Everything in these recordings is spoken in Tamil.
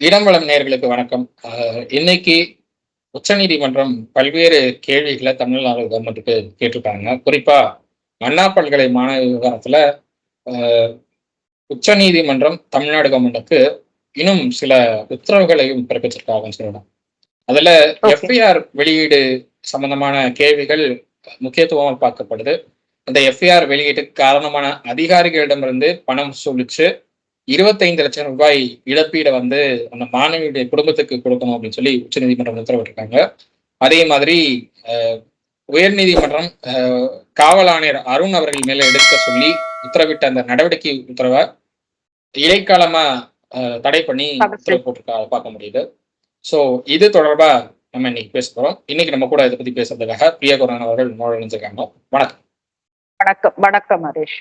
இடம்பலம் நேர்களுக்கு வணக்கம். இன்னைக்கு உச்சநீதிமன்றம் பல்வேறு கேள்விகளை தமிழ்நாடு கவர்மெண்ட்டுக்கு கேட்டிருக்காங்க. குறிப்பா அண்ணா பல்கலை மாணவ விவகாரத்துல உச்சநீதிமன்றம் தமிழ்நாடு கவர்மெண்ட்டுக்கு இன்னும் சில உத்தரவுகளையும் பிறப்பிச்சிருக்காங்கன்னு சொல்லணும் அதுல எஃப்ஐஆர் வெளியீடு சம்பந்தமான கேள்விகள் முக்கியத்துவமாக பார்க்கப்படுது. அந்த எஃப்ஐஆர் வெளியீட்டுக்கு காரணமான அதிகாரிகளிடமிருந்து பணம் வசூலிச்சு இருபத்தைந்து லட்சம் ரூபாய் இழப்பீடை வந்து அந்த மாணவியுடைய குடும்பத்துக்கு கொடுக்கணும் அப்படின்னு சொல்லி உச்ச நீதிமன்றம் உத்தரவிட்டிருக்காங்க. அதே மாதிரி உயர்நீதிமன்றம் காவல் ஆணையர் அருண் அவர்கள் மேல எடுக்க சொல்லி உத்தரவிட்ட அந்த நடவடிக்கை உத்தரவை இடைக்காலமா தடை பண்ணி உத்தரவு போட்டிருக்கா பார்க்க முடியுது. ஸோ இது தொடர்பா நம்ம இன்னைக்கு பேச போறோம் இன்னைக்கு நம்ம கூட இதை பத்தி பேசுறதுக்காக பிரியா குரன் அவர்கள் நுழைஞ்சிருக்காங்க வணக்கம். வணக்கம். வணக்கம் ஹரீஷ்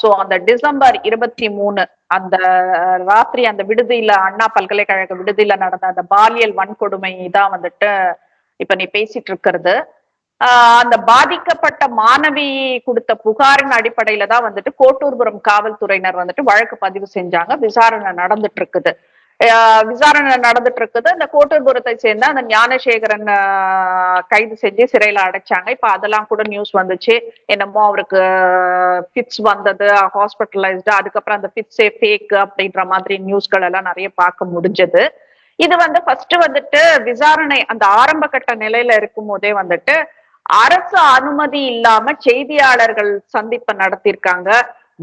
சோ அந்த டிசம்பர் இருபத்தி மூணு அந்த ராத்திரி அந்த விடுதியில அண்ணா பல்கலைக்கழக விடுதியில நடந்த அந்த பாலியல் வன்கொடுமை தான் வந்துட்டு இப்ப நீ பேசிட்டு இருக்கிறது. அந்த பாதிக்கப்பட்ட மாணவி கொடுத்த புகாரின் அடிப்படையில தான் வந்துட்டு கோட்டூர்புரம் காவல்துறையினர் வந்துட்டு வழக்கு பதிவு செஞ்சாங்க விசாரணை நடந்துட்டு இருக்குது. விசாரணை நடந்துட்டு இருக்குது இந்த கோட்டூர்புரத்தை சேர்ந்த அந்த ஞானசேகரன் கைது செஞ்சு சிறையில அடைச்சாங்க. இப்ப அதெல்லாம் கூட நியூஸ் வந்துச்சு. என்னமோ அவருக்கு பிட்ஸ் வந்தது ஹாஸ்பிட்டலைஸ்டு அதுக்கப்புறம் அந்த பிட்ஸே ஃபேக் அப்படின்ற மாதிரி நியூஸ்கள் எல்லாம் நிறைய பார்க்க முடிஞ்சது. இது வந்து ஃபர்ஸ்ட் வந்துட்டு விசாரணை அந்த ஆரம்ப கட்ட நிலையில இருக்கும் போதே வந்துட்டு அரசு அனுமதி இல்லாம செய்தியாளர்கள் சந்திப்பை நடத்தியிருக்காங்க.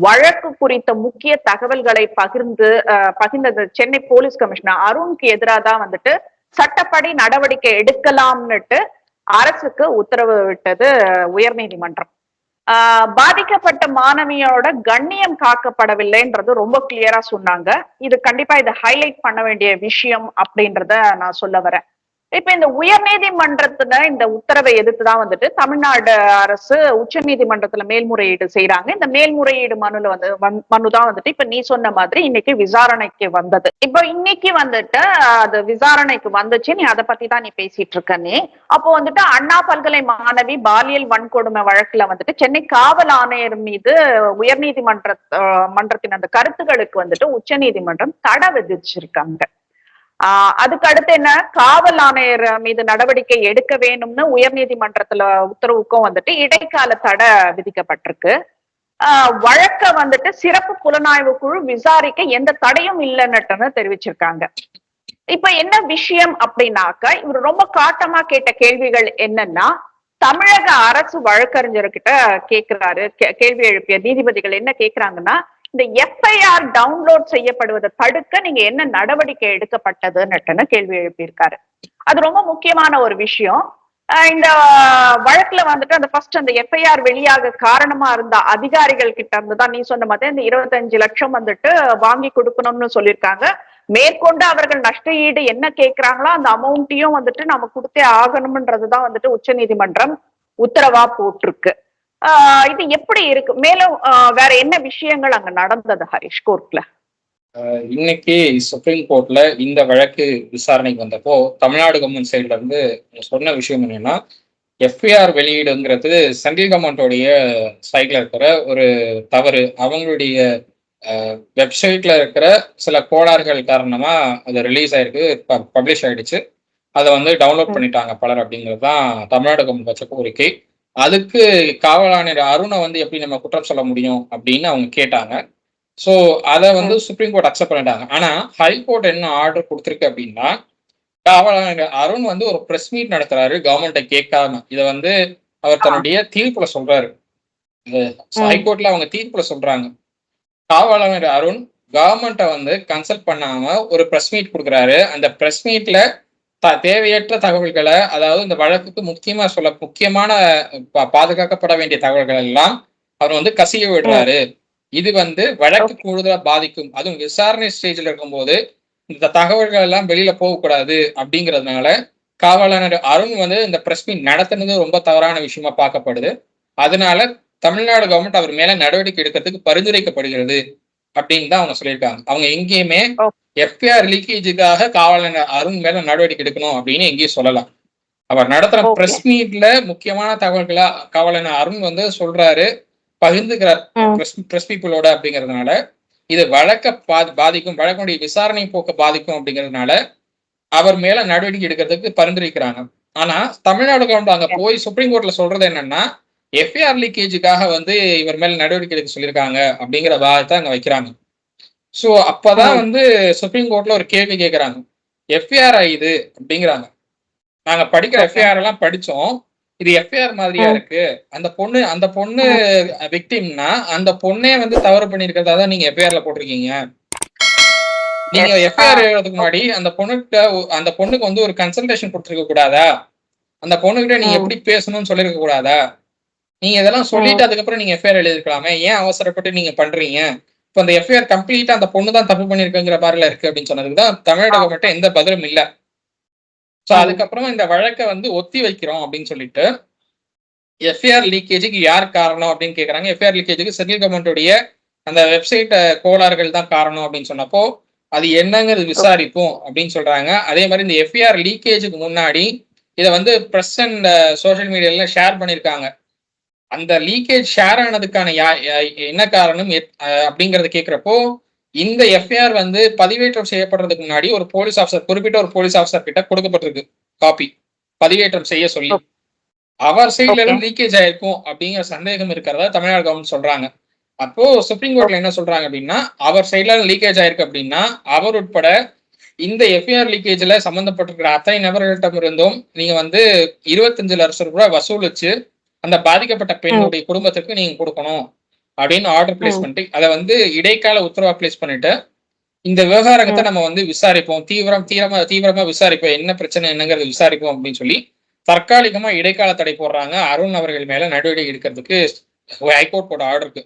வழக்கு குறித்த முக்கிய தகவல்களை பகிர்ந்து பகிர்ந்தது சென்னை போலீஸ் கமிஷனர் அருண்க்கு எதிராக தான் வந்துட்டு சட்டப்படி நடவடிக்கை எடுக்கலாம்னுட்டு அரசுக்கு உத்தரவு விட்டது உயர் நீதிமன்றம். பாதிக்கப்பட்ட மாணவியோட கண்ணியம் காக்கப்படவில்லைன்றது ரொம்ப கிளியரா சொன்னாங்க. இது கண்டிப்பா இதை ஹைலைட் பண்ண வேண்டிய விஷயம் அப்படின்றத நான் சொல்ல வரேன். இப்ப இந்த உயர் நீதிமன்றத்துல இந்த உத்தரவை எதிர்த்துதான் வந்துட்டு தமிழ்நாடு அரசு உச்ச நீதிமன்றத்துல மேல்முறையீடு செய்யறாங்க இந்த மேல்முறையீடு மனுல வந்து மனு தான் வந்துட்டு இப்ப நீ சொன்ன மாதிரி இன்னைக்கு விசாரணைக்கு வந்தது. இப்ப இன்னைக்கு வந்துட்டு அது விசாரணைக்கு வந்துச்சு. நீ அதை பத்தி தான் நீ பேசிட்டு இருக்க நீ. அப்போ வந்துட்டு அண்ணா பல்கலை மாணவி பாலியல் வன்கொடுமை வழக்குல வந்துட்டு சென்னை காவல் ஆணையர் மீது உயர்நீதிமன்ற மன்றத்தின் அந்த கருத்துக்களுக்கு வந்துட்டு உச்ச நீதிமன்றம் தடை விதிச்சிருக்காங்க. ஆஹ் அதுக்கு அடுத்து என்ன? காவல் ஆணையர் மீது நடவடிக்கை எடுக்க வேணும்னு உயர் நீதிமன்றத்துல உத்தரவுக்கும் வந்துட்டு இடைக்கால தடை விதிக்கப்பட்டிருக்கு. ஆஹ் வழக்க வந்துட்டு சிறப்பு புலனாய்வு குழு விசாரிக்க எந்த தடையும் இல்லைன்னுட்டுன்னு தெரிவிச்சிருக்காங்க. இப்ப என்ன விஷயம் அப்படின்னாக்க இவர் ரொம்ப காட்டமா கேட்ட கேள்விகள் என்னன்னா தமிழக அரசு வழக்கறிஞர்கிட்ட கேக்குறாரு. கேள்வி எழுப்பிய நீதிபதிகள் என்ன கேக்குறாங்கன்னா இந்த எஃப்ஐஆர் டவுன்லோட் செய்யப்படுவதை தடுக்க நீங்க என்ன நடவடிக்கை எடுக்கப்பட்டதுன்னு கேள்வி எழுப்பியிருக்காரு. அது ரொம்ப முக்கியமான ஒரு விஷயம். இந்த வழக்குல வந்துட்டு அந்த ஃபர்ஸ்ட் அந்த எஃப்ஐஆர் வெளியாக காரணமா இருந்த அதிகாரிகள் கிட்ட இருந்து தான் நீ சொன்ன மாதிரி இந்த இருபத்தஞ்சு லட்சம் வந்துட்டு வாங்கி கொடுக்கணும்னு சொல்லியிருக்காங்க. மேற்கொண்டு அவர்கள் நஷ்ட ஈடு என்ன கேட்கிறாங்களோ அந்த அமௌண்ட்டையும் வந்துட்டு நம்ம கொடுத்தே ஆகணும்ன்றதுதான் வந்துட்டு உச்ச நீதிமன்றம் உத்தரவா போட்டிருக்கு. இது எப்படி இருக்கு? மேலும் வேற என்ன விஷயங்கள் அங்க நடந்தது ஹரிஷ் கோர்ட்ல? இன்னைக்கு சுப்ரீம் கோர்ட்ல இந்த வழக்கு விசாரணைக்கு வந்தப்போ தமிழ்நாடு கவர்மெண்ட் சைட்ல இருந்து சொன்ன விஷயம் என்னன்னா எஃப்ஐஆர் வெளியீடுங்கிறது சென்ட்ரல் கவர்மெண்டோடைய சைட்ல இருக்கிற ஒரு தவறு. அவங்களுடைய வெப்சைட்ல இருக்கிற சில கோளாறுகள் காரணமா அது ரிலீஸ் ஆயிருக்கு பப்ளிஷ் ஆயிடுச்சு. அதை வந்து டவுன்லோட் பண்ணிட்டாங்க பலர் அப்படிங்கிறது தான் தமிழ்நாடு கவர்மெண்ட் வச்ச கோரிக்கை. அதுக்கு காவல் ஆணையர் அருணை வந்து எப்படி நம்ம குற்றம் சொல்ல முடியும் அப்படின்னு அவங்க கேட்டாங்க. ஸோ அதை வந்து சுப்ரீம் கோர்ட் அக்செப்ட் பண்ணிட்டாங்க. ஆனா ஹைகோர்ட் என்ன ஆர்டர் கொடுத்துருக்கு அப்படின்னா காவல் ஆணையர் அருண் வந்து ஒரு ப்ரெஸ் மீட் நடத்துறாரு கவர்மெண்ட்டை கேட்காம. இதை வந்து அவர் தன்னுடைய தீர்ப்புல சொல்றாரு. ஹைகோர்ட்ல அவங்க தீர்ப்புல சொல்றாங்க. காவல் ஆணையர் அருண் கவர்மெண்ட்டை வந்து கன்சல்ட் பண்ணாம ஒரு ப்ரெஸ் மீட் கொடுக்குறாரு. அந்த ப்ரெஸ் மீட்ல தேவையற்ற தகவல்களை அதாவது இந்த வழக்குக்கு முக்கியமா சொல்ல முக்கியமான பாதுகாக்கப்பட வேண்டிய தகவல்கள் எல்லாம் அவர் வந்து கசிய விடுறாரு. இது வந்து வழக்கு கூடுதலா பாதிக்கும். அதுவும் விசாரணை ஸ்டேஜ்ல இருக்கும்போது இந்த தகவல்கள் எல்லாம் வெளியில போகக்கூடாது அப்படிங்கிறதுனால காவலர் அருண் வந்து இந்த பிரஸ் மீட் நடத்தினது ரொம்ப தவறான விஷயமா பார்க்கப்படுது. அதனால தமிழ்நாடு கவர்மெண்ட் அவர் மேல நடவடிக்கை எடுக்கிறதுக்கு பரிந்துரைக்கப்படுகிறது. அப்படின்னு தான் அவங்க சொல்லியிருக்காங்க. அவங்க எங்கேயுமே எஃப்ஐஆர் லீக்கேஜுக்காக காவலர் அருண் மேல நடவடிக்கை எடுக்கணும் அப்படின்னு எங்கேயும் சொல்லலாம் அவர் நடத்துற பிரஸ் மீட்ல முக்கியமான தகவல்களா காவலர் அருண் வந்து சொல்றாரு பகிர்ந்துக்கிறார் பிரஸ் பீப்புளோட அப்படிங்கறதுனால. இது வழக்க பா- பாதிக்கும் வழக்குடைய விசாரணை போக்க பாதிக்கும் அப்படிங்கிறதுனால அவர் மேல நடவடிக்கை எடுக்கிறதுக்கு பரிந்துரைக்கிறாங்க. ஆனா தமிழ்நாடு கவர்மெண்ட் அங்க போய் சுப்ரீம் கோர்ட்ல சொல்றது என்னன்னா எஃப்ஐஆர் லீக்கேஜுக்காக வந்து இவர் மேல நடவடிக்கை எடுக்க சொல்லியிருக்காங்க அப்படிங்கிற வாதத்தை அங்க வைக்கிறாங்க சோ அப்பதான். வந்து சுப்ரீம் கோர்ட்ல ஒரு கேள்வி கேட்கறாங்க எஃப்ஐஆர் இது அப்படிங்கிறாங்க நாங்க படிக்கிற. எஃப்ஐஆர் எல்லாம் படிச்சோம் இது எஃப்ஐஆர் மாதிரியா. இருக்கு அந்த பொண்ணு அந்த பொண்ணு விக்டிம்னா அந்த பொண்ணே வந்து தவறு பண்ணிருக்கிறதா தான் நீங்க எஃப்ஐஆர்ல போட்டிருக்கீங்க நீங்க. எஃப்ஐஆர். எழுதுறதுக்கு முன்னாடி அந்த பொண்ணுகிட்ட அந்த பொண்ணுக்கு வந்து ஒரு கன்சல்டேஷன் கொடுத்துருக்க கூடாதா அந்த பொண்ணுகிட்ட நீங்க. எப்படி பேசணும்னு சொல்லிருக்க கூடாதா நீங்க இதெல்லாம் சொல்லிட்டு அதுக்கப்புறம் நீங்க எஃப்ஐஆர் எழுதிருக்கலாமே. ஏன் அவசரப்பட்டு நீங்க பண்றீங்க? இப்போ அந்த எஃப்ஐஆர் கம்ப்ளீட்டா அந்த பொண்ணு தான் தப்பு பண்ணிருக்குங்கிற மாதிரில இருக்கு அப்படின்னு சொன்னதுக்கு தான் தமிழக. கவர்மெண்ட் எந்த பதிலும் இல்ல. சோ ம். அதுக்கப்புறம் இந்த வழக்கை வந்து ஒத்தி வைக்கிறோம் அப்படின்னு சொல்லிட்டு எஃப்ஐஆர் லீக்கேஜுக்கு யார் காரணம் அப்படின்னு கேக்குறாங்க. எஃப்ஐஆர் லீக்கேஜுக்கு சென்ட்ரல் கவர்மெண்ட்டுடைய அந்த வெப்சைட் கோளாறுகள் தான் காரணம் அப்படின்னு சொன்னப்போ அது என்னங்கிறது விசாரிப்போம் அப்படின்னு சொல்றாங்க. அதே மாதிரி இந்த எஃப்ஐஆர் லீக்கேஜுக்கு முன்னாடி இதை வந்து பிரஸ் அண்ட் சோஷியல் மீடியால ஷேர் பண்ணியிருக்காங்க அந்த லீக்கேஜ் ஷேர் ஆனதுக்கான யா- என்ன காரணம் அப்படிங்கறத கேக்குறப்போ இந்த எஃப்ஐஆர் வந்து பதிவேற்றம் செய்யப்படுறதுக்கு முன்னாடி ஒரு போலீஸ் ஆஃபீஸர் குறிப்பிட்ட ஒரு போலீஸ் ஆஃபீஸர் கிட்ட கொடுக்கப்பட்டிருக்கு காப்பி பதிவேற்றம் செய்ய சொல்லி. அவர் சைட்ல இருந்து லீக்கேஜ் ஆயிருக்கும் அப்படிங்கிற சந்தேகம் இருக்கிறதா தமிழ்நாடு கவர்மெண்ட் சொல்றாங்க. அப்போ சுப்ரீம் கோர்ட்ல என்ன சொல்றாங்க அப்படின்னா அவர் சைட்ல லீக்கேஜ் ஆயிருக்கு அப்படின்னா அவர் உட்பட இந்த எஃப்ஐஆர் லீக்கேஜ்ல சம்பந்தப்பட்டிருக்கிற அத்தனை நபர்களிடம் இருந்தும் நீங்க வந்து இருபத்தஞ்சு லட்சம் ரூபாய் வசூலிச்சு அந்த பாதிக்கப்பட்ட பெண்ணுடைய குடும்பத்துக்கு நீங்க கொடுக்கணும் அப்படின்னு ஆர்டர் பிளேஸ். பண்ணிட்டு அதை வந்து இடைக்கால உத்தரவா பிளேஸ் பண்ணிட்டு இந்த விவகாரத்தை நம்ம வந்து விசாரிப்போம். தீவிரம் தீவிரமா தீவிரமா விசாரிப்போம். என்ன பிரச்சனை என்னங்கிறது விசாரிப்போம் அப்படின்னு சொல்லி தற்காலிகமா இடைக்கால தடை போடுறாங்க. அருண் அவர்கள் மேல நடவடிக்கை எடுக்கிறதுக்கு ஹைகோர்ட் போட ஆர்டர் இருக்கு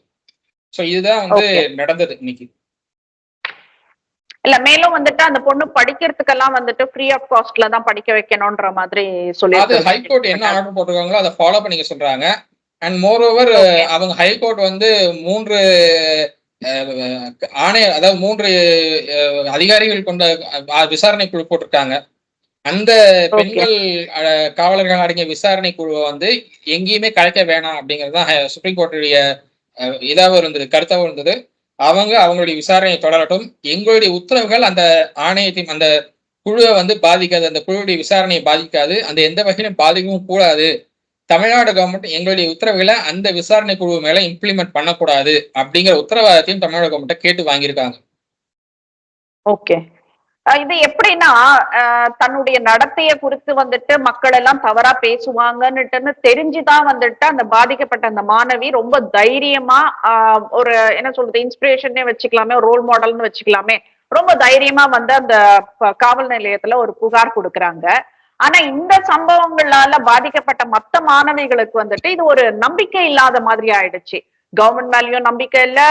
சோ இதுதான் வந்து. நடந்தது இன்னைக்கு. இல்ல மேலும் வந்துட்டு அந்த பொண்ணு படிக்கிறதுக்கெல்லாம் வந்துட்டு ஃப்ரீ ஆஃப் காஸ்ட்ல தான் படிக்க வைக்கணும்ன்ற மாதிரி சொல்லி அது ஹைகோர்ட் என்ன ஆர்டர் போட்டிருக்காங்களோ அதை ஃபாலோ பண்ணிக்க சொல்றாங்க. அண்ட் மோர் ஓவர் அவங்க ஹைகோர்ட் வந்து மூன்று ஆணைய அதாவது மூன்று அதிகாரிகள் கொண்ட விசாரணை குழு போட்டிருக்காங்க. அந்த பெண்கள் காவலர்கள் அடங்கிய விசாரணை குழுவை வந்து எங்கேயுமே கலைக்க வேணாம் அப்படிங்கிறது தான் சுப்ரீம் கோர்ட்டுடைய இதாகவும் இருந்தது கருத்தாகவும் இருந்தது. அவங்க அவங்களுடைய விசாரணையை தொடரட்டும். எங்களுடைய உத்தரவுகள் அந்த ஆணையத்தையும் அந்த குழுவை வந்து பாதிக்காது. அந்த குழுவுடைய விசாரணையை பாதிக்காது. அந்த எந்த வகையிலும் பாதிக்கவும் கூடாது. தமிழ்நாடு கவர்மெண்ட் எங்களுடைய உத்தரவுகளை அந்த விசாரணை குழு மேல இம்ப்ளிமெண்ட் பண்ணக்கூடாது அப்படிங்கிற உத்தரவாதத்தையும் தமிழ்நாடு கவர்மெண்ட் கேட்டு வாங்கியிருக்காங்க. ஓகே இது எப்படின்னா தன்னுடைய நடத்தைய குறித்து வந்துட்டு மக்கள் எல்லாம் தவறா பேசுவாங்கன்னுட்டுன்னு தெரிஞ்சுதான் வந்துட்டு அந்த பாதிக்கப்பட்ட அந்த மாணவி ரொம்ப தைரியமா ஒரு என்ன சொல்றது இன்ஸ்பிரேஷன்னே வச்சுக்கலாமே ரோல் மாடல்னு வச்சுக்கலாமே ரொம்ப தைரியமா வந்து அந்த காவல் நிலையத்துல ஒரு புகார் கொடுக்குறாங்க. ஆனா இந்த சம்பவங்களால பாதிக்கப்பட்ட மத்த மாணவிகளுக்கு வந்துட்டு இது ஒரு நம்பிக்கை இல்லாத மாதிரி ஆயிடுச்சு. கவர்மெண்ட் மேலயும் நம்பிக்கை இல்ல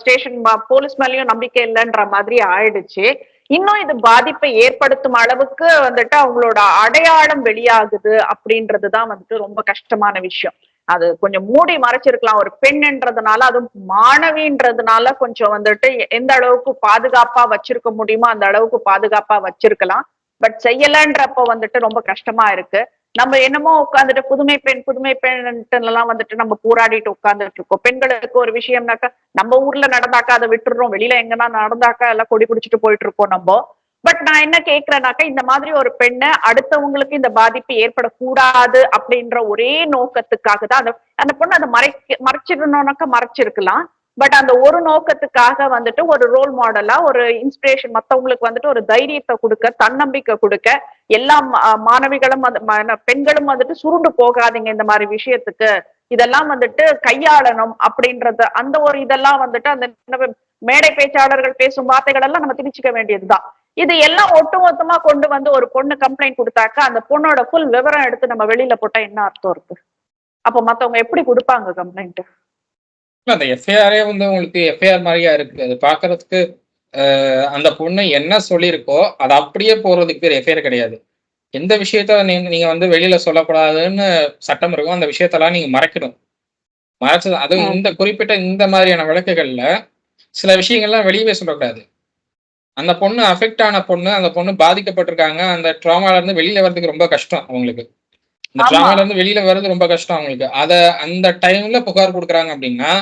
ஸ்டேஷன் போலீஸ் மேலயும் நம்பிக்கை இல்லைன்ற மாதிரி ஆயிடுச்சு. இன்னும் இது பாதிப்பை ஏற்படுத்தும் அளவுக்கு வந்துட்டு அவங்களோட அடையாளம் வெளியாகுது அப்படின்றதுதான் வந்துட்டு ரொம்ப கஷ்டமான விஷயம். அது கொஞ்சம் மூடி மறைச்சிருக்கலாம். ஒரு பெண்ன்றதுனால அதுவும் மாணவின்றதுனால கொஞ்சம் வந்துட்டு எந்த அளவுக்கு பாதுகாப்பா வச்சிருக்க முடியுமோ அந்த அளவுக்கு பாதுகாப்பா வச்சிருக்கலாம். பட் செய்யலன்றப்ப வந்துட்டு ரொம்ப கஷ்டமா இருக்கு. நம்ம என்னமோ உட்காந்துட்டு புதுமை பெண் புதுமை பெண் எல்லாம் வந்துட்டு நம்ம போராடிட்டு உட்கார்ந்துட்டு இருக்கோம். பெண்களுக்கு ஒரு விஷயம்னாக்கா நம்ம ஊர்ல நடந்தாக்கா அதை விட்டுடுறோம் வெளியில எங்கன்னா நடந்தாக்கா எல்லாம் கொடி பிடிச்சிட்டு போயிட்டு இருக்கோம் நம்ம. பட் நான் என்ன கேக்குறேனாக்கா இந்த மாதிரி ஒரு பெண்ணை அடுத்தவங்களுக்கு இந்த பாதிப்பு ஏற்படக்கூடாது அப்படின்ற ஒரே நோக்கத்துக்காக தான் அந்த அந்த பொண்ணு அதை மறைக்க மறைச்சிடணும்னாக்கா மறைச்சிருக்கலாம். பட் அந்த ஒரு நோக்கத்துக்காக வந்துட்டு ஒரு ரோல் மாடலா ஒரு இன்ஸ்பிரேஷன் மத்தவங்களுக்கு வந்துட்டு ஒரு தைரியத்தை கொடுக்க தன்னம்பிக்கை கொடுக்க எல்லா மாணவிகளும் பெண்களும் வந்துட்டு சுருண்டு போகாதீங்க இந்த மாதிரி விஷயத்துக்கு. இதெல்லாம் வந்துட்டு கையாளணும் அப்படின்றது அந்த ஒரு இதெல்லாம் வந்துட்டு அந்த மேடை பேச்சாளர்கள் பேசும் வார்த்தைகள் எல்லாம் நம்ம திணிச்சுக்க வேண்டியதுதான். இது எல்லாம் ஒட்டுமொத்தமா கொண்டு வந்து ஒரு பொண்ணு கம்ப்ளைண்ட் கொடுத்தாக்க அந்த பொண்ணோட ஃபுல் விவரம் எடுத்து நம்ம வெளியில போட்டா என்ன அர்த்தம் இருக்கு? அப்ப மத்தவங்க எப்படி கொடுப்பாங்க கம்ப்ளைண்ட் அந்த எஃப்ஐஆரே வந்து உங்களுக்கு எஃப்ஐஆர் மாதிரியா இருக்கு. அது பாக்குறதுக்கு அந்த பொண்ணு என்ன சொல்லியிருக்கோ அது அப்படியே போறதுக்கு பேர் எஃப்ஐஆர் கிடையாது. எந்த விஷயத்த நீங்க வந்து வெளியில சொல்லக்கூடாதுன்னு சட்டம் இருக்கும். அந்த விஷயத்தெல்லாம் நீங்க மறைக்கணும். மறைச்சது அதுவும். இந்த குறிப்பிட்ட இந்த மாதிரியான வழக்குகள்ல சில விஷயங்கள்லாம் வெளியவே சொல்லக்கூடாது. அந்த பொண்ணு அஃபெக்ட் ஆன பொண்ணு அந்த பொண்ணு பாதிக்கப்பட்டிருக்காங்க. அந்த ட்ராமால இருந்து வெளியில வர்றதுக்கு ரொம்ப கஷ்டம் அவங்களுக்கு. இந்த. ட்ராமால இருந்து வெளியில வர்றது ரொம்ப கஷ்டம் அவங்களுக்கு. அத அந்த டைம்ல புகார் கொடுக்குறாங்க அப்படின்னா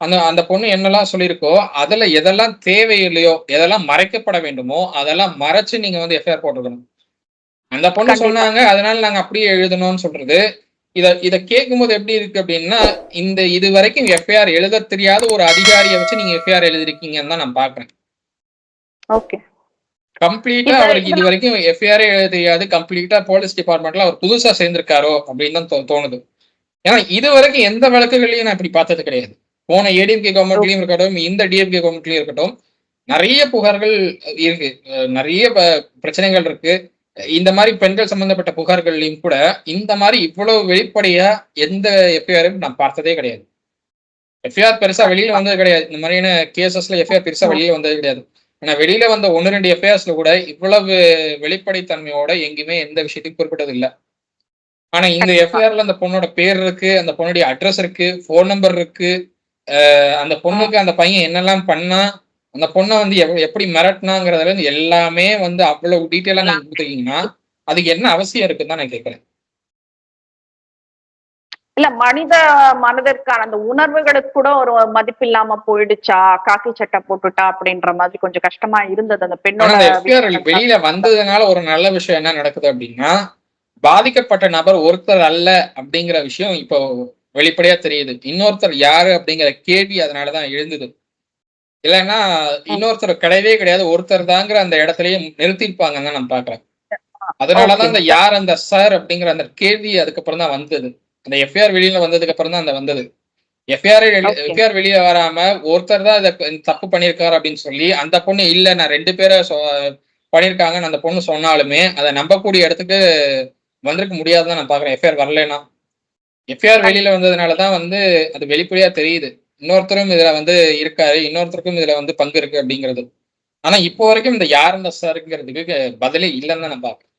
அந்த அந்த பொண்ணு என்னெல்லாம் சொல்லியிருக்கோ அதுல எதெல்லாம் தேவையில்லையோ எதெல்லாம் மறைக்கப்பட வேண்டுமோ அதெல்லாம் மறைச்சு நீங்க வந்து எஃப்ஐஆர் போட்டுக்கணும். அந்த பொண்ணு. சொன்னாங்க அதனால நாங்க அப்படியே எழுதணும்னு சொல்றது. இத இத கேட்கும்போது எப்படி இருக்கு அப்படின்னா இந்த இது வரைக்கும் எஃப்ஐஆர் எழுத தெரியாத ஒரு அதிகாரியை வச்சு நீங்க எஃப்ஐஆர் எழுதிருக்கீங்கன்னு தான் நான் பாக்குறேன் ஓகே கம்ப்ளீட்டா அவருக்கு இது வரைக்கும் எஃப்ஐஆர் எழுத தெரியாது. கம்ப்ளீட்டா போலீஸ் டிபார்ட்மெண்ட்ல அவர் புதுசா சேர்ந்திருக்காரோ அப்படின்னு தான் தோணுது. ஏன்னா இது வரைக்கும் எந்த வழக்குகளையும் நான் இப்படி பார்த்தது கிடையாது. போன ஏடிஎம்கே கவர்மெண்ட்லயும் இருக்கட்டும் இந்த டிஎம்கே கவர்மெண்ட்லயும் இருக்கட்டும் நிறைய புகார்கள் இருக்கு. நிறைய பிரச்சனைகள் இருக்கு. இந்த மாதிரி பெண்கள் சம்பந்தப்பட்ட புகார்கள்லயும் கூட இந்த மாதிரி இவ்வளவு வெளிப்படையா எந்த எஃப்ஐஆரும் நான் பார்த்ததே கிடையாது. எஃப்ஐஆர் பெருசா வெளியில வந்தது கிடையாது. இந்த மாதிரியான கேசஸ்ல எஃப்ஐஆர் பெருசா வெளியில வந்தது கிடையாது. ஆனா வெளியில வந்த ஒன்னு ரெண்டு எஃப்ஐஆர்ஸ்ல கூட இவ்வளவு வெளிப்படைத்தன்மையோட எங்கேயுமே எந்த விஷயத்தையும் குறிப்பிட்டது இல்ல. ஆனா இந்த. எஃப்ஐஆர்ல அந்த பொண்ணோட பேர் இருக்கு அந்த பொண்ணுடைய அட்ரஸ் இருக்கு ஃபோன் நம்பர் இருக்கு அந்த பொண்ணுக்கு அந்த பையன் என்னெல்லாம் பண்ணா அந்த பொண்ணை வந்து எப்படி மிரட்டினாங்கிறதுல இருந்து எல்லாமே வந்து அவ்வளவு டீட்டெயிலா நீங்க கொடுத்துருக்கீங்கன்னா அதுக்கு என்ன அவசியம் இருக்குன்னு தான் நான் கேட்கறேன். இல்ல மனித மனதிற்கான அந்த உணர்வுகளுக்கு கூட ஒரு மதிப்பு இல்லாம போயிடுச்சா? காக்கி சட்டை போட்டுட்டா அப்படின்ற மாதிரி கொஞ்சம் கஷ்டமா இருந்தது அந்த பெண்ணோட. வெளியில வந்ததுனால ஒரு நல்ல விஷயம் என்ன நடக்குது அப்படின்னா பாதிக்கப்பட்ட நபர் ஒருத்தர் அல்ல அப்படிங்கிற விஷயம் இப்போ வெளிப்படையா தெரியுது. இன்னொருத்தர் யாரு அப்படிங்கிற கேள்வி அதனாலதான் எழுந்தது. இல்லைன்னா இன்னொருத்தர் கிடையவே கிடையாது. ஒருத்தர் தாங்கிற அந்த இடத்துலயே நிறுத்திருப்பாங்கன்னு தான் நான் பாக்குறேன் அதனாலதான் அந்த யார் அந்த சார் அப்படிங்கிற அந்த கேள்வி அதுக்கப்புறம் தான் வந்தது. அந்த எஃப்ஐஆர் வெளியில வந்ததுக்கு அப்புறம் தான் அந்த வந்தது. எஃப்ஐஆர். எஃப்ஐஆர் வெளியே வராம ஒருத்தர் தான் இதை தப்பு பண்ணியிருக்காரு அப்படின்னு சொல்லி அந்த பொண்ணு இல்ல நான் ரெண்டு பேரை பண்ணியிருக்காங்கன்னு அந்த பொண்ணு சொன்னாலுமே அதை நம்பக்கூடிய இடத்துக்கு வந்திருக்க முடியாதுன்னு நான் பாக்குறேன். எஃப்ஐஆர் வரலைன்னா. எஃப்ஐஆர் வெளியில வந்ததுனால தான் வந்து அது வெளிப்படையா தெரியுது. இன்னொருத்தரும் இதுல வந்து இருக்காரு இன்னொருத்தருக்கும் இதுல வந்து பங்கு இருக்கு அப்படிங்கிறது. ஆனா இப்போ வரைக்கும் இந்த யார் இந்த சாருங்கிறதுக்கு பதிலே இல்லைன்னு தான் நான் பாக்குறேன்.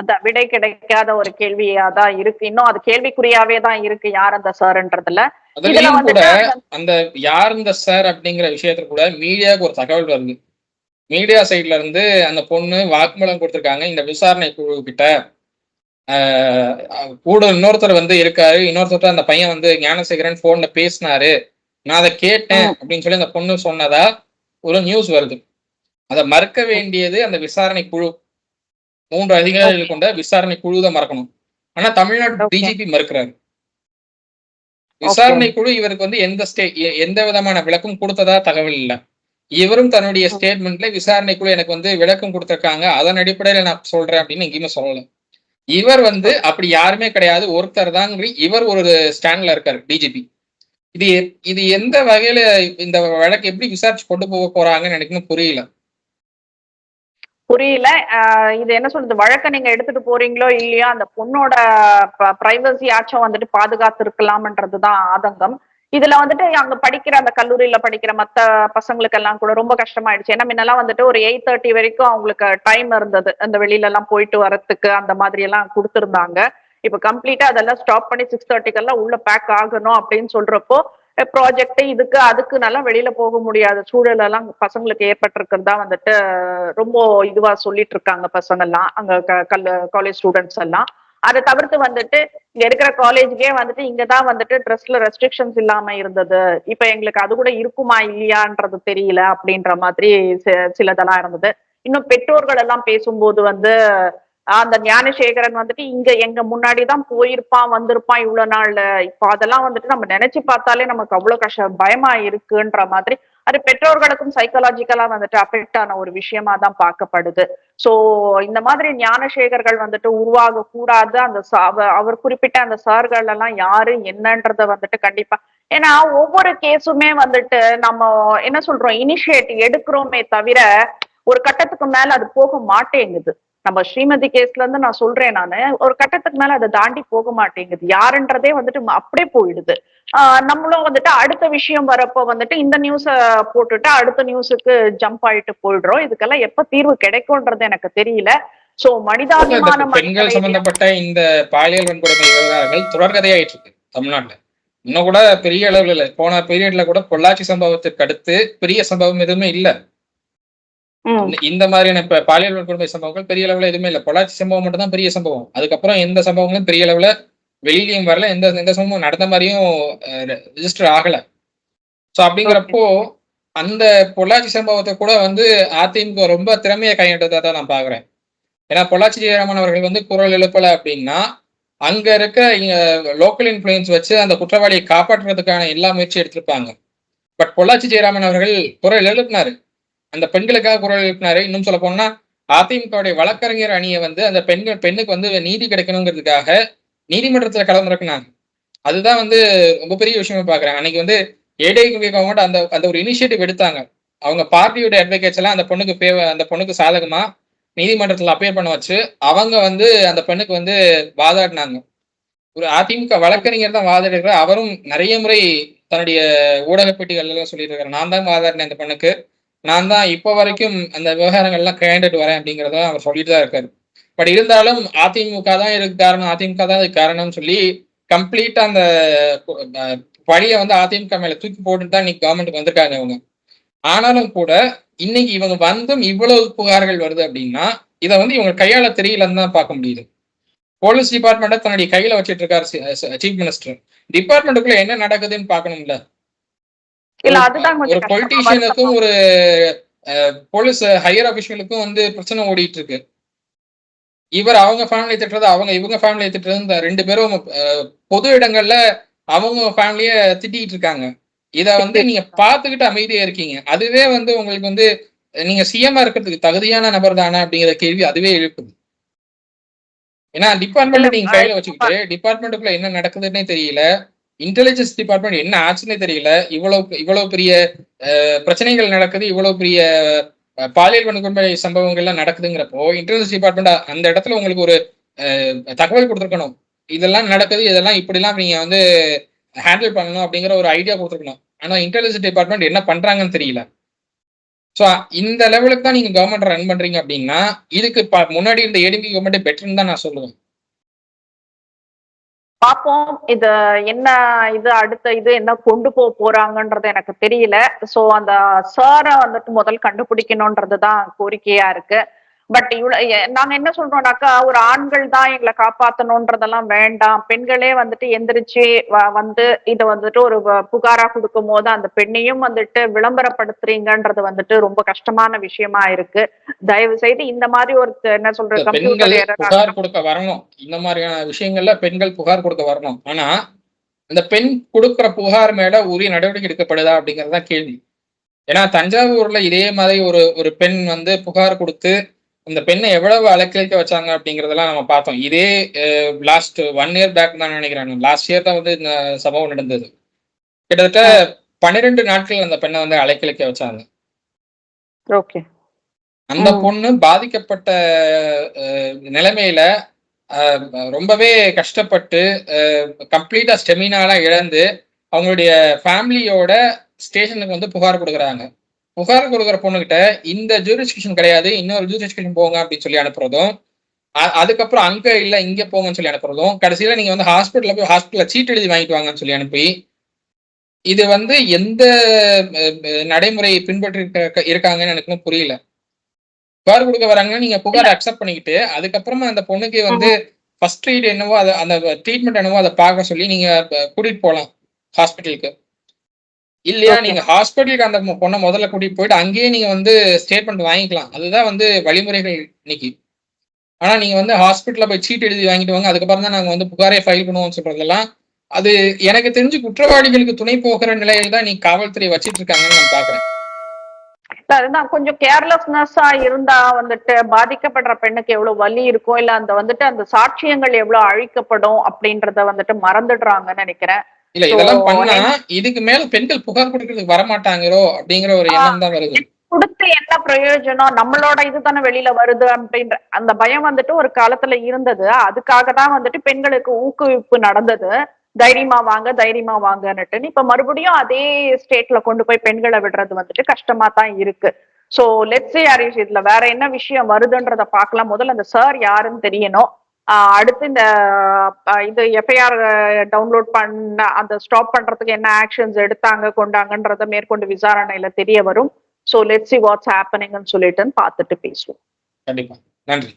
அந்த விடை கிடைக்காத ஒரு கேள்வியா தான் இருக்கு. இன்னும் அது கேள்விக்குறியாவே தான் இருக்கு யார் அந்த சார்ன்றதுல. இதுல அதுலயும் கூட அந்த யார் இந்த சார் அப்படிங்கிற விஷயத்துல கூட மீடியாவுக்கு ஒரு தகவல் வருது. மீடியா சைட்ல இருந்து அந்த பொண்ணு வாக்குமூலம் கொடுத்திருக்காங்க. இந்த விசாரணை குழு கிட்ட. கூட இன்னொருத்தர் வந்து இருக்காரு. இன்னொருத்தர் அந்த பையன் வந்து ஞானசேகரன் போன்ல பேசினாரு. நான் அதை கேட்டேன். அப்படின்னு சொல்லி அந்த பொண்ணு சொன்னதா ஒரு நியூஸ் வருது. அதை மறுக்க வேண்டியது அந்த விசாரணை குழு. மூன்று அதிகாரிகள் கொண்ட விசாரணை குழு தான் மறக்கணும். ஆனா தமிழ்நாடு. டிஜிபி மறுக்கிறாரு. விசாரணை குழு இவருக்கு வந்து எந்த ஸ்டே எந்த விதமான விளக்கம் கொடுத்ததா தகவல் இல்ல. இவரும் தன்னுடைய ஸ்டேட்மெண்ட்ல விசாரணை குழு எனக்கு வந்து விளக்கம் கொடுத்திருக்காங்க. அதன் அடிப்படையில நான் சொல்றேன் அப்படின்னு எங்கேயுமே சொல்லல. இவர் வந்து அப்படி யாருமே கிடையாது. ஒருத்தர் தான் இவர் ஒரு ஸ்டாண்ட்ல இருக்காரு டிஜிபி இது இது எந்த வகையில இந்த வழக்கு எப்படி விசாரிச்சு கொண்டு போக போறாங்கன்னு எனக்கு இன்னும் புரியல. புரியல. இது என்ன சொல்றது? வழக்க நீங்க எடுத்துட்டு போறீங்களோ இல்லையோ அந்த பொண்ணோட பிரைவசி ஆச்சும் வந்துட்டு பாதுகாத்து இருக்கலாம்ன்றதுதான் ஆதங்கம். இதுல வந்துட்டு அங்க படிக்கிற அந்த கல்லூரியில படிக்கிற மத்த பசங்களுக்கு எல்லாம் கூட ரொம்ப கஷ்டமாயிடுச்சு. ஏன்னா முன்னெல்லாம் வந்துட்டு ஒரு எயிட் தேர்ட்டி வரைக்கும் அவங்களுக்கு டைம் இருந்தது. அந்த வெளியில எல்லாம் போயிட்டு வரத்துக்கு அந்த மாதிரி எல்லாம் கொடுத்துருந்தாங்க. இப்ப கம்ப்ளீட்டா அதெல்லாம் ஸ்டாப் பண்ணி சிக்ஸ் தேர்ட்டிக்கெல்லாம் உள்ள பேக் ஆகணும் அப்படின்னு சொல்றப்போ ப்ராஜெக்ட் இதுக்கு அதுக்கு நல்லா வெளியில போக முடியாத சூழல் எல்லாம் பசங்களுக்கு ஏற்பட்டிருக்கிறதா வந்துட்டு ரொம்ப இதுவா சொல்லிட்டு இருக்காங்க பசங்க எல்லாம் அங்க க- காலேஜ் ஸ்டூடெண்ட்ஸ் எல்லாம். அதை தவிர்த்து வந்துட்டு இங்க இருக்கிற காலேஜுக்கே வந்துட்டு இங்கதான் வந்துட்டு ட்ரெஸ்ல ரெஸ்ட்ரிக்ஷன்ஸ் இல்லாம இருந்தது. இப்ப எங்களுக்கு அது கூட இருக்குமா இல்லையான்றது தெரியல அப்படின்ற மாதிரி சிலதெல்லாம் இருந்தது. இன்னும் பெற்றோர்கள் எல்லாம் பேசும்போது வந்து அந்த ஞானசேகரன் வந்துட்டு இங்க எங்க முன்னாடிதான் போயிருப்பான் வந்திருப்பான் இவ்வளவு நாள்ல. இப்ப அதெல்லாம் வந்துட்டு நம்ம நினைச்சு பார்த்தாலே நமக்கு அவ்வளவு கஷ்ட பயமா இருக்குன்ற மாதிரி. அது பெற்றோர்களுக்கும் சைக்கலாஜிக்கலா வந்துட்டு அஃபெக்ட் ஆன ஒரு விஷயமா தான் பார்க்கப்படுது. சோ இந்த மாதிரி ஞானசேகர்கள் வந்துட்டு உருவாக கூடாது அந்த அவ- அவர் குறிப்பிட்ட அந்த சார்கள் எல்லாம் யாரு என்னன்றத வந்துட்டு கண்டிப்பா. ஏன்னா ஒவ்வொரு கேஸுமே வந்துட்டு நம்ம என்ன சொல்றோம் இனிஷியேட் எடுக்கிறோமே தவிர ஒரு கட்டத்துக்கு மேல அது போக மாட்டேங்குது. நம்ம ஸ்ரீமதி கேஸ்ல இருந்து நான் சொல்றேன் நானு ஒரு கட்டத்துக்கு மேல அதை தாண்டி போக மாட்டேங்குது. யாருன்றதே வந்துட்டு அப்படியே போயிடுது. ஆஹ் நம்மளும் வந்துட்டு அடுத்த விஷயம் வரப்போ வந்துட்டு இந்த நியூஸ போட்டுட்டு அடுத்த நியூஸுக்கு ஜம்ப் ஆயிட்டு போயிடுறோம். இதுக்கெல்லாம் எப்ப தீர்வு கிடைக்கும்ன்றது எனக்கு தெரியல. சோ மனிதாபிமானம் பெண்கள் சம்பந்தப்பட்ட இந்த பாலியல் வன்கொடுமை விவகாரங்கள் தொடர்கதையாயிட்டு இருக்கு தமிழ்நாட்டுல. இன்னும் கூட பெரிய அளவுல இல்ல. போன பீரியட்ல கூட பொள்ளாச்சி சம்பவத்திற்கு அடுத்து பெரிய சம்பவம் எதுவுமே இல்ல. இந்த- மாதிரியான இப்ப பாலியல் வன்கொடுமை சம்பவங்கள் பெரிய அளவுல எதுவுமே இல்ல. பொள்ளாச்சி சம்பவம் மட்டும் தான் பெரிய சம்பவம். அதுக்கப்புறம் எந்த சம்பவங்களும் பெரிய அளவுல வெளியிலயும் வரல. எந்த எந்த சம்பவம் நடந்த மாதிரியும் ரெஜிஸ்டர் ஆகல. ஸோ அப்படிங்கிறப்போ அந்த பொள்ளாச்சி சம்பவத்தை கூட வந்து அதிமுக ரொம்ப திறமையை கையாண்டதா தான் நான் பாக்குறேன். ஏன்னா பொள்ளாச்சி ஜெயராமன் அவர்கள் வந்து குரல் எழுப்பல அப்படின்னா அங்க இருக்க லோக்கல் இன்ஃபுளுயன்ஸ் வச்சு அந்த குற்றவாளியை காப்பாற்றுறதுக்கான எல்லா முயற்சியும் எடுத்திருப்பாங்க. பட் பொள்ளாச்சி ஜெயராமன் அவர்கள் குரல் எழுப்பினாரு. அந்த பெண்களுக்காக குரல் எழுப்பினாரு. இன்னும் சொல்ல போனா அதிமுகவுடைய வழக்கறிஞர் அணியை வந்து அந்த பெண்கள் பெண்ணுக்கு வந்து நீதி கிடைக்கணுங்கிறதுக்காக நீதிமன்றத்துல களமிறக்குனாங்க அதுதான் வந்து ரொம்ப பெரிய விஷயமா பாக்குறேன். அன்னைக்கு வந்து ஏடிஐ கவர்மெண்ட் அந்த அந்த ஒரு இனிஷியேட்டிவ் எடுத்தாங்க. அவங்க பார்ட்டியோட அட்வொகேட்ஸ் எல்லாம் அந்த பொண்ணுக்கு பே அந்த பொண்ணுக்கு சாதகமா நீதிமன்றத்துல அப்பியர் பண்ண வச்சு அவங்க வந்து அந்த பெண்ணுக்கு வந்து வாதாடினாங்க. ஒரு அதிமுக வழக்கறிஞர் தான் வாதாடுகிறார் அவரும் நிறைய முறை தன்னுடைய ஊடக பெட்டிகள் எல்லாம் சொல்லியிருக்காரு நான் தான் வாதாடினேன் அந்த பெண்ணுக்கு. நான் தான் இப்போ வரைக்கும் அந்த விவகாரங்கள்லாம் கையாண்டுட்டு வரேன் அப்படிங்கிறத அவர் சொல்லிட்டு தான் இருக்காரு. பட் இருந்தாலும் அதிமுக தான் இதுக்கு காரணம். அதிமுக தான் இதுக்கு காரணம்னு சொல்லி கம்ப்ளீட்டா அந்த பழிய வந்து அதிமுக மேல தூக்கி போட்டுட்டு தான் இன்னைக்கு கவர்மெண்ட்டுக்கு வந்திருக்காங்க இவங்க. ஆனாலும் கூட இன்னைக்கு இவங்க வந்தும் இவ்வளவு புகார்கள் வருது அப்படின்னா இதை வந்து இவங்க கையால தெரியலன்னு தான் பார்க்க முடியுது. போலீஸ் டிபார்ட்மெண்ட்டை தன்னுடைய கையில வச்சிட்டு இருக்காரு சீஃப் மினிஸ்டர் டிபார்ட்மெண்ட்டுக்குள்ள என்ன நடக்குதுன்னு பார்க்கணும்ல? இல்ல அதுதான் ஒரு பொலிட்டீஷியனுக்கும் ஒரு போலீஸ் ஹையர் அபிஷியலுக்கும் வந்து பிரச்சனை ஓடிட்டு இருக்கு இவர் அவங்க ஃபேமிலி திட்டுறது அவங்க இவங்க ஃபேமிலியை திட்டுறது இந்த ரெண்டு பேரும் பொது இடங்கள்ல அவங்க ஃபேமிலிய திட்டிட்டு இருக்காங்க இத வந்து நீங்க பாத்துக்கிட்டு அமைதியா இருக்கீங்க. அதுவே வந்து உங்களுக்கு வந்து நீங்க சிஎம் இருக்கிறதுக்கு தகுதியான நபர் தானே அப்படிங்கிற கேள்வி அதுவே எழுப்புது. ஏன்னா டிபார்ட்மெண்ட் நீங்க கையில வச்சுக்கிட்டு டிபார்ட்மெண்ட்டுக்குள்ள என்ன நடக்குதுன்னே தெரியல. இன்டெலிஜென்ஸ் டிபார்ட்மெண்ட் என்ன ஆச்சுன்னே தெரியல. இவ்வளவு இவ்வளவு பெரிய பிரச்சனைகள் நடக்குது இவ்வளவு பெரிய பாலியல் வன்கொடுமை சம்பவங்கள்லாம் நடக்குதுங்கிறப்போ இன்டெலிஜென்ஸ் டிபார்ட்மெண்ட் அந்த இடத்துல உங்களுக்கு ஒரு தகவல் கொடுத்துருக்கணும். இதெல்லாம் நடக்குது இதெல்லாம் இப்படிலாம் நீங்க வந்து ஹேண்டில் பண்ணணும் அப்படிங்கிற ஒரு ஐடியா கொடுத்துருக்கணும். ஆனா இன்டெலிஜென்ஸ் டிபார்ட்மெண்ட் என்ன பண்றாங்கன்னு தெரியல. ஸோ இந்த லெவலுக்கு தான் நீங்க கவர்மெண்ட் ரன் பண்றீங்க அப்படின்னா இதுக்கு முன்னாடி இருந்த ஏடிபி கவர்மெண்ட் பெட்டர்னு தான் நான் சொல்லுவேன். பார்ப்போம் இது என்ன இது அடுத்த இது என்ன கொண்டு போக போறாங்கன்றது எனக்கு தெரியல. சோ அந்த சாரை வந்துட்டு முதல் கண்டுபிடிக்கணும்ன்றது தான் கோரிக்கையா இருக்கு. பட் இவ்வளவு நாங்க என்ன சொல்றோம்னாக்கா ஒரு ஆண்கள் தான் எங்களை காப்பாத்தணும்ன்றதெல்லாம் வேண்டாம். பெண்களே வந்துட்டு எந்திரிச்சு வந்து இதை வந்துட்டு ஒரு புகாரா கொடுக்கும் போது அந்த பெண்ணையும் வந்துட்டு விளம்பரப்படுத்துறீங்கன்றது வந்துட்டு ரொம்ப கஷ்டமான விஷயமா இருக்கு. தயவு செய்து இந்த மாதிரி ஒரு என்ன சொல்றது புகார் கொடுக்க வரணும். இந்த மாதிரியான விஷயங்கள்ல பெண்கள் புகார் கொடுக்க வரணும். ஆனா அந்த பெண் கொடுக்கிற புகார் மேல உரிய நடவடிக்கை எடுக்கப்படுதா அப்படிங்கறது தான் கேள்வி. ஏன்னா தஞ்சாவூர்ல இதே மாதிரி ஒரு ஒரு பெண் வந்து புகார் கொடுத்து அந்த பெண்ணை எவ்வளவு அலக்கழிக்க வச்சாங்க அப்படிங்கறதெல்லாம் நம்ம பார்த்தோம். இதே லாஸ்ட் ஒன் இயர் பேக் தான் நினைக்கிறேன். லாஸ்ட் இயர் தான் வந்து இந்த சம்பவம் நடந்தது. கிட்டத்தட்ட பன்னிரெண்டு நாட்கள் அந்த பெண்ணை வந்து அலைக்கழிக்க வச்சாங்க. ஓகே. அந்த. பொண்ணு பாதிக்கப்பட்ட நிலைமையில ரொம்பவே கஷ்டப்பட்டு கம்ப்ளீட்டா ஸ்டெமினாலாம் இழந்து அவங்களுடைய ஃபேமிலியோட ஸ்டேஷனுக்கு வந்து புகார் கொடுக்குறாங்க. புகார் கொடுக்குற பொண்ணுகிட்ட இந்த ஜூரிஸ்டிக்ஷன் கிடையாது இன்னொரு ஜூரிஸ்டிக்ஷன் போங்க அப்படின்னு சொல்லி அனுப்புறதும் அதுக்கப்புறம் அங்க இல்ல இங்க போங்கன்னு சொல்லி அனுப்புறதும் கடைசியில நீங்க வந்து ஹாஸ்பிட்டல்ல போய் ஹாஸ்பிட்டல்ல சீட் எழுதி வாங்கிட்டு வாங்கன்னு சொல்லி அனுப்பி இது வந்து எந்த நடைமுறை பின்பற்றி இருக்க- இருக்காங்கன்னு எனக்கு இன்னும் புரியல. புகார் கொடுக்க வராங்கன்னா நீங்க புகார் அக்செப்ட் பண்ணிக்கிட்டு அதுக்கப்புறமா அந்த பொண்ணுக்கு வந்து ஃபர்ஸ்ட் ட்ரீட் என்னவோ அதை அந்த ட்ரீட்மெண்ட் என்னவோ அதை பார்க்க சொல்லி நீங்க கூட்டிட்டு போகலாம் ஹாஸ்பிட்டலுக்கு இல்லையா. நீங்க ஹாஸ்பிட்டலுக்கு அந்த பொண்ணை முதல்ல கூட்டிட்டு போயிட்டு அங்கேயே நீங்க வந்து ஸ்டேட்மெண்ட் வாங்கிக்கலாம். அதுதான் வந்து வழிமுறைகள் இன்னைக்கு. ஆனா நீங்க வந்து ஹாஸ்பிட்டல்ல போய் சீட் எழுதி வாங்கிட்டு வாங்க. அதுக்கப்புறம் தான் நாங்க வந்து புகாரே ஃபைல் பண்ணுவோம்னு சொல்றதெல்லாம். அது எனக்கு தெரிஞ்சு குற்றவாளிகளுக்கு துணை போகிற நிலையில தான் நீ காவல்துறை வச்சிட்டு இருக்காங்கன்னு நான் பாக்குறேன் அதுதான் கொஞ்சம் கேர்லெஸ்னஸா இருந்தா வந்துட்டு பாதிக்கப்படுற பெண்ணுக்கு எவ்வளவு வலி இருக்கும் இல்ல அந்த வந்துட்டு அந்த சாட்சியங்கள் எவ்வளவு அழிக்கப்படும் அப்படின்றத வந்துட்டு மறந்துடுறாங்கன்னு நினைக்கிறேன். இல்ல இதெல்லாம் பண்ணா இதுக்கு மேல பெண்கள் புகார் கொடுக்கறதுக்கு வரமாட்டாங்களோ அப்படிங்கிற ஒரு எண்ணம் தான் வருது. கொடுத்து என்ன பிரயோஜனம்? நம்மளோட இதுதானே வெளியில வருது அப்படின்ற அந்த பயம் வந்துட்டு ஒரு காலத்துல இருந்தது. அதுக்காக தான் வந்துட்டு பெண்களுக்கு ஊக்குவிப்பு நடந்தது. தைரியமா வாங்க தைரியமா வாங்கன்னுட்டு. இப்ப மறுபடியும் அதே ஸ்டேட்ல கொண்டு போய் பெண்களை விடுறது வந்துட்டு கஷ்டமா தான் இருக்கு. சோ லெட்ஸ் ஹரிஷ் இதுல வேற என்ன விஷயம் வருதுன்றத பார்க்கலாம். முதல்ல அந்த சார் யாருன்னு தெரியணும். அடுத்து இந்த ஆஹ் இது எஃப்ஐஆர் டவுன்லோட் பண்ண அந்த ஸ்டாப் பண்றதுக்கு என்ன ஆக்ஷன்ஸ் எடுத்தாங்க கொண்டாங்கன்றத மேற்கொண்டு விசாரணையில தெரிய வரும். ஸோ லெட்ஸ் சி வாட்ஸ் ஹேப்பனிங்னு சொல்லிட்டு பார்த்துட்டு பேசுவோம். கண்டிப்பா. நன்றி.